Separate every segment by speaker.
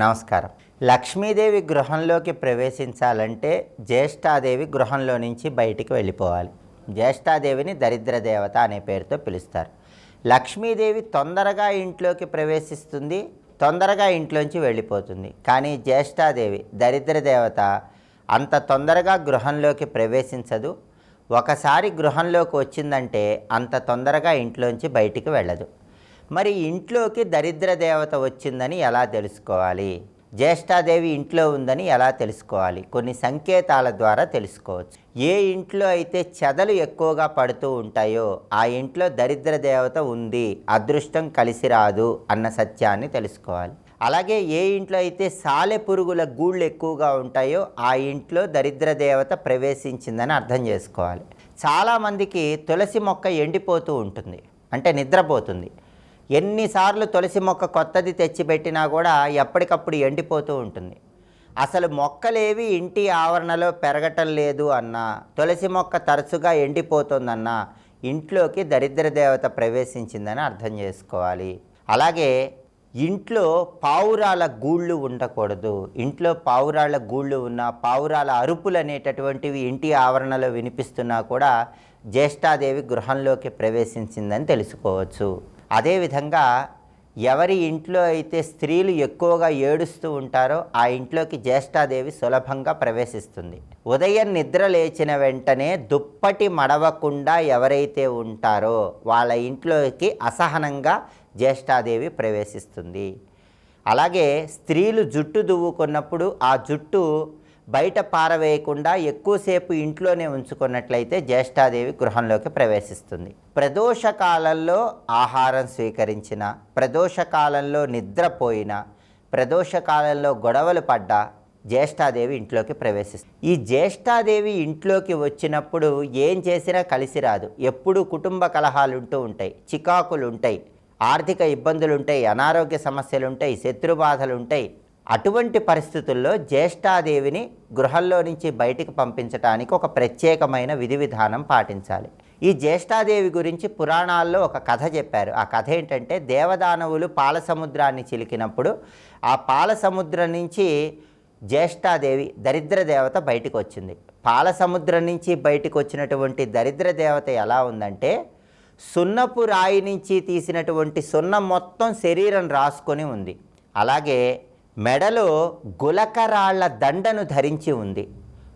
Speaker 1: నమస్కారం. లక్ష్మీదేవి గృహంలోకి ప్రవేశించాలంటే జ్యేష్ఠాదేవి గృహంలో నుంచి బయటికి వెళ్ళిపోవాలి. జ్యేష్ఠాదేవిని దరిద్ర దేవత అనే పేరుతో పిలుస్తారు. లక్ష్మీదేవి తొందరగా ఇంట్లోకి ప్రవేశిస్తుంది తొందరగా ఇంట్లోంచి వెళ్ళిపోతుంది. కానీ జ్యేష్ఠాదేవి దరిద్ర దేవత అంత తొందరగా గృహంలోకి ప్రవేశించదు. ఒకసారి గృహంలోకి వచ్చిందంటే అంత తొందరగా ఇంట్లోంచి బయటికి వెళ్ళదు. మరి ఇంట్లోకి దరిద్ర దేవత వచ్చిందని ఎలా తెలుసుకోవాలి? జ్యేష్ఠాదేవి ఇంట్లో ఉందని ఎలా తెలుసుకోవాలి? కొన్ని సంకేతాల ద్వారా తెలుసుకోవచ్చు. ఏ ఇంట్లో అయితే చెదలు ఎక్కువగా పడుతూ ఉంటాయో ఆ ఇంట్లో దరిద్ర దేవత ఉంది అదృష్టం కలిసి రాదు అన్న సత్యాన్ని తెలుసుకోవాలి. అలాగే ఏ ఇంట్లో అయితే సాలె పురుగుల గూళ్ళు ఎక్కువగా ఉంటాయో ఆ ఇంట్లో దరిద్ర దేవత ప్రవేశించిందని అర్థం చేసుకోవాలి. చాలామందికి తులసి మొక్క ఎండిపోతూ ఉంటుంది అంటే నిద్రపోతుంది. ఎన్నిసార్లు తులసి మొక్క కొత్తది తెచ్చిపెట్టినా కూడా ఎప్పటికప్పుడు ఎండిపోతూ ఉంటుంది. అసలు మొక్కలేవి ఇంటి ఆవరణలో పెరగటం లేదు అన్నా తులసి మొక్క తరచుగా ఎండిపోతుందన్నా ఇంట్లోకి దరిద్ర దేవత ప్రవేశించిందని అర్థం చేసుకోవాలి. అలాగే ఇంట్లో పావురాల గూళ్ళు ఉండకూడదు. ఇంట్లో పావురాల గూళ్ళు ఉన్న పావురాల అరుపులు అనేటటువంటివి ఇంటి ఆవరణలో వినిపిస్తున్నా కూడా జ్యేష్ఠాదేవి గృహంలోకి ప్రవేశించిందని తెలుసుకోవచ్చు. అదేవిధంగా ఎవరి ఇంట్లో అయితే స్త్రీలు ఎక్కువగా ఏడుస్తూ ఉంటారో ఆ ఇంట్లోకి జ్యేష్ఠాదేవి సులభంగా ప్రవేశిస్తుంది. ఉదయం నిద్ర లేచిన వెంటనే దుప్పటి మడవకుండా ఎవరైతే ఉంటారో వాళ్ళ ఇంట్లోకి అసహనంగా జ్యేష్ఠాదేవి ప్రవేశిస్తుంది. అలాగే స్త్రీలు జుట్టు దువ్వుకున్నప్పుడు ఆ జుట్టు బయట పారవేయకుండా ఎక్కువసేపు ఇంట్లోనే ఉంచుకున్నట్లయితే జ్యేష్ఠాదేవి గృహంలోకి ప్రవేశిస్తుంది. ప్రదోష కాలంలో ఆహారం స్వీకరించిన ప్రదోష కాలంలో నిద్రపోయిన ప్రదోష కాలంలో గొడవలు పడ్డా జ్యేష్ఠాదేవి ఇంట్లోకి ప్రవేశిస్తుంది. ఈ జ్యేష్ఠాదేవి ఇంట్లోకి వచ్చినప్పుడు ఏం చేసినా కలిసి రాదు. ఎప్పుడు కుటుంబ కలహాలుంటూ ఉంటాయి. చికాకులు ఉంటాయి. ఆర్థిక ఇబ్బందులు ఉంటాయి. అనారోగ్య సమస్యలు ఉంటాయి. ఉంటాయి. అటువంటి పరిస్థితుల్లో జ్యేష్ఠాదేవిని గృహంలో నుంచి బయటికి పంపించడానికి ఒక ప్రత్యేకమైన విధి విధానం పాటించాలి. ఈ జ్యేష్ఠాదేవి గురించి పురాణాల్లో ఒక కథ చెప్పారు. ఆ కథ ఏంటంటే దేవదానవులు పాల సముద్రాన్ని చిలికినప్పుడు ఆ పాల సముద్రం నుంచి జ్యేష్ఠాదేవి దరిద్ర దేవత బయటకు వచ్చింది. పాల సముద్రం నుంచి బయటికి వచ్చినటువంటి దరిద్ర దేవత ఎలా ఉందంటే సున్నపు రాయి నుంచి తీసినటువంటి సున్నం మొత్తం శరీరం రాసుకొని ఉంది. అలాగే మెడలో గులకరాళ్ళ దండను ధరించి ఉంది.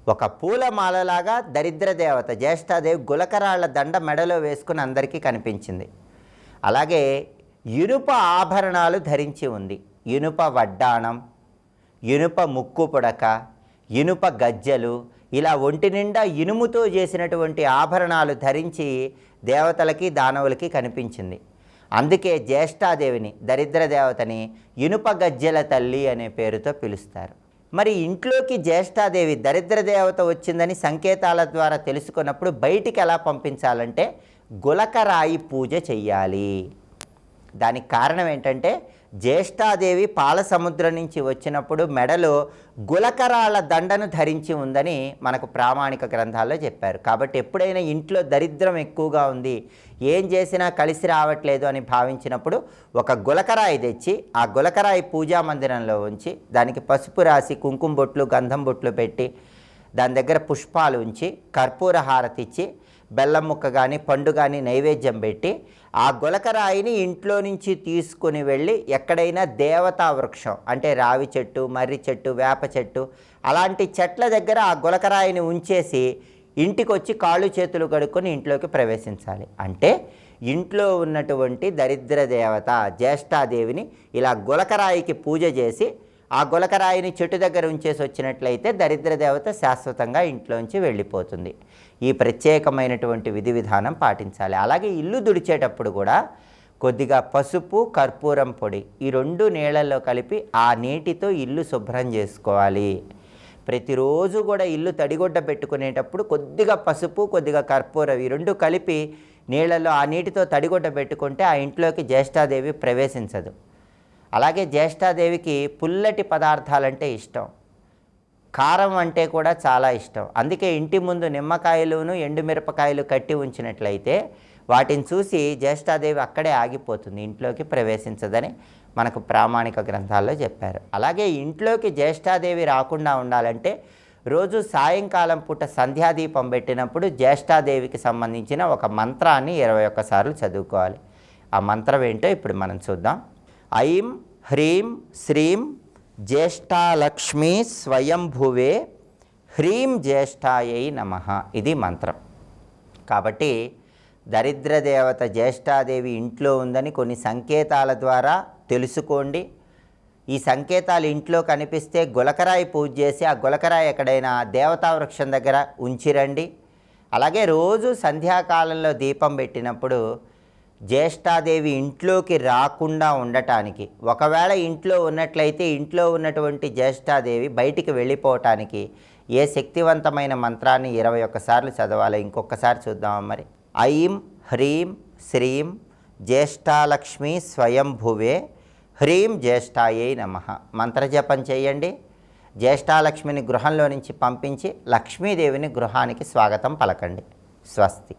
Speaker 1: ఒక పూలమాలలాగా దరిద్ర దేవత జ్యేష్ఠాదేవి గులకరాళ్ళ దండ మెడలో వేసుకుని అందరికీ కనిపించింది. అలాగే ఇనుప ఆభరణాలు ధరించి ఉంది. ఇనుప వడ్డాణం ఇనుప ముక్కు పుడక ఇనుప గజ్జలు ఇలా ఒంటి నిండా ఇనుముతో చేసినటువంటి ఆభరణాలు ధరించి దేవతలకి దానవులకి కనిపించింది. అందుకే జ్యేష్ఠాదేవిని దరిద్ర దేవతని ఇనుప గజ్జెల తల్లి అనే పేరుతో పిలుస్తారు. మరి ఇంట్లోకి జ్యేష్ఠాదేవి దరిద్ర దేవత వచ్చిందని సంకేతాల ద్వారా తెలుసుకున్నప్పుడు బయటికి ఎలా పంపించాలంటే గులకరాయి పూజ చెయ్యాలి. దానికి కారణం ఏంటంటే జ్యేష్ఠాదేవి పాలసముద్రం నుంచి వచ్చినప్పుడు మెడలో గులకరాల దండను ధరించి ఉందని మనకు ప్రామాణిక గ్రంథాల్లో చెప్పారు. కాబట్టి ఎప్పుడైనా ఇంట్లో దరిద్రం ఎక్కువగా ఉంది ఏం చేసినా కలిసి రావట్లేదు అని భావించినప్పుడు ఒక గులకరాయి తెచ్చి ఆ గులకరాయి పూజా మందిరంలో ఉంచి దానికి పసుపు రాసి కుంకుమ బొట్లు గంధం బొట్లు పెట్టి దాని దగ్గర పుష్పాలు ఉంచి కర్పూర హారతి ఇచ్చి బెల్లం ముక్క కానీ పండు కానీ నైవేద్యం పెట్టి ఆ గులకరాయిని ఇంట్లో నుంచి తీసుకుని వెళ్ళి ఎక్కడైనా దేవతా వృక్షం అంటే రావి చెట్టు మర్రి చెట్టు వేప చెట్టు అలాంటి చెట్ల దగ్గర ఆ గులకరాయిని ఉంచేసి ఇంటికి వచ్చి కాళ్ళు చేతులు కడుక్కొని ఇంట్లోకి ప్రవేశించాలి. అంటే ఇంట్లో ఉన్నటువంటి దరిద్ర దేవత జ్యేష్ఠాదేవిని ఇలా గులకరాయికి పూజ చేసి ఆ గులకరాయిని చెట్టు దగ్గర ఉంచేసి వచ్చినట్లయితే దరిద్ర దేవత శాశ్వతంగా ఇంట్లోంచి వెళ్ళిపోతుంది. ఈ ప్రత్యేకమైనటువంటి విధి విధానం పాటించాలి. అలాగే ఇల్లు దుడిచేటప్పుడు కూడా కొద్దిగా పసుపు కర్పూరం పొడి ఈ రెండు నీళ్ళల్లో కలిపి ఆ నీటితో ఇల్లు శుభ్రం చేసుకోవాలి. ప్రతిరోజు కూడా ఇల్లు తడిగొడ్డ పెట్టుకునేటప్పుడు కొద్దిగా పసుపు కొద్దిగా కర్పూరం ఈ రెండు కలిపి నీళ్ళల్లో ఆ నీటితో తడిగొడ్డ పెట్టుకుంటే ఆ ఇంట్లోకి జ్యేష్ఠాదేవి ప్రవేశించదు. అలాగే జ్యేష్ఠాదేవికి పుల్లటి పదార్థాలంటే ఇష్టం. కారం అంటే కూడా చాలా ఇష్టం. అందుకే ఇంటి ముందు నిమ్మకాయలును ఎండుమిరపకాయలు కట్టి ఉంచినట్లయితే వాటిని చూసి జ్యేష్ఠాదేవి అక్కడే ఆగిపోతుంది ఇంట్లోకి ప్రవేశించదని మనకు ప్రామాణిక గ్రంథాల్లో చెప్పారు. అలాగే ఇంట్లోకి జ్యేష్ఠాదేవి రాకుండా ఉండాలంటే రోజు సాయంకాలం పూట సంధ్యాదీపం పెట్టినప్పుడు జ్యేష్ఠాదేవికి సంబంధించిన ఒక మంత్రాన్ని ఇరవై ఒక్కసార్లు చదువుకోవాలి. ఆ మంత్రం ఏంటో ఇప్పుడు మనం చూద్దాం. ఐం హ్రీం శ్రీం జ్యేష్ఠాలక్ష్మి స్వయంభువే హ్రీం జ్యేష్ఠాయై నమ ఇది మంత్రం. కాబట్టి దరిద్ర దేవత జ్యేష్ఠాదేవి ఇంట్లో ఉందని కొన్ని సంకేతాల ద్వారా తెలుసుకోండి. ఈ సంకేతాలు ఇంట్లో కనిపిస్తే గులకరాయి పూజ చేసి ఆ గులకరాయి ఎక్కడైనా దేవతా వృక్షం దగ్గర ఉంచిరండి. అలాగే రోజు సంధ్యాకాలంలో దీపం పెట్టినప్పుడు జ్యేష్ఠాదేవి ఇంట్లోకి రాకుండా ఉండటానికి ఒకవేళ ఇంట్లో ఉన్నట్లయితే ఇంట్లో ఉన్నటువంటి జ్యేష్ఠాదేవి బయటికి వెళ్ళిపోవటానికి ఏ శక్తివంతమైన మంత్రాన్ని ఇరవై ఒక్కసార్లు చదవాలి ఇంకొకసారి చూద్దామా మరి. ఐం హ్రీం శ్రీం జ్యేష్ఠాలక్ష్మి స్వయంభువే హ్రీం జ్యేష్ఠాయై నమ. మంత్రజపం చేయండి. జ్యేష్ఠాలక్ష్మిని గృహంలో నుంచి పంపించి లక్ష్మీదేవిని గృహానికి స్వాగతం పలకండి. స్వస్తి.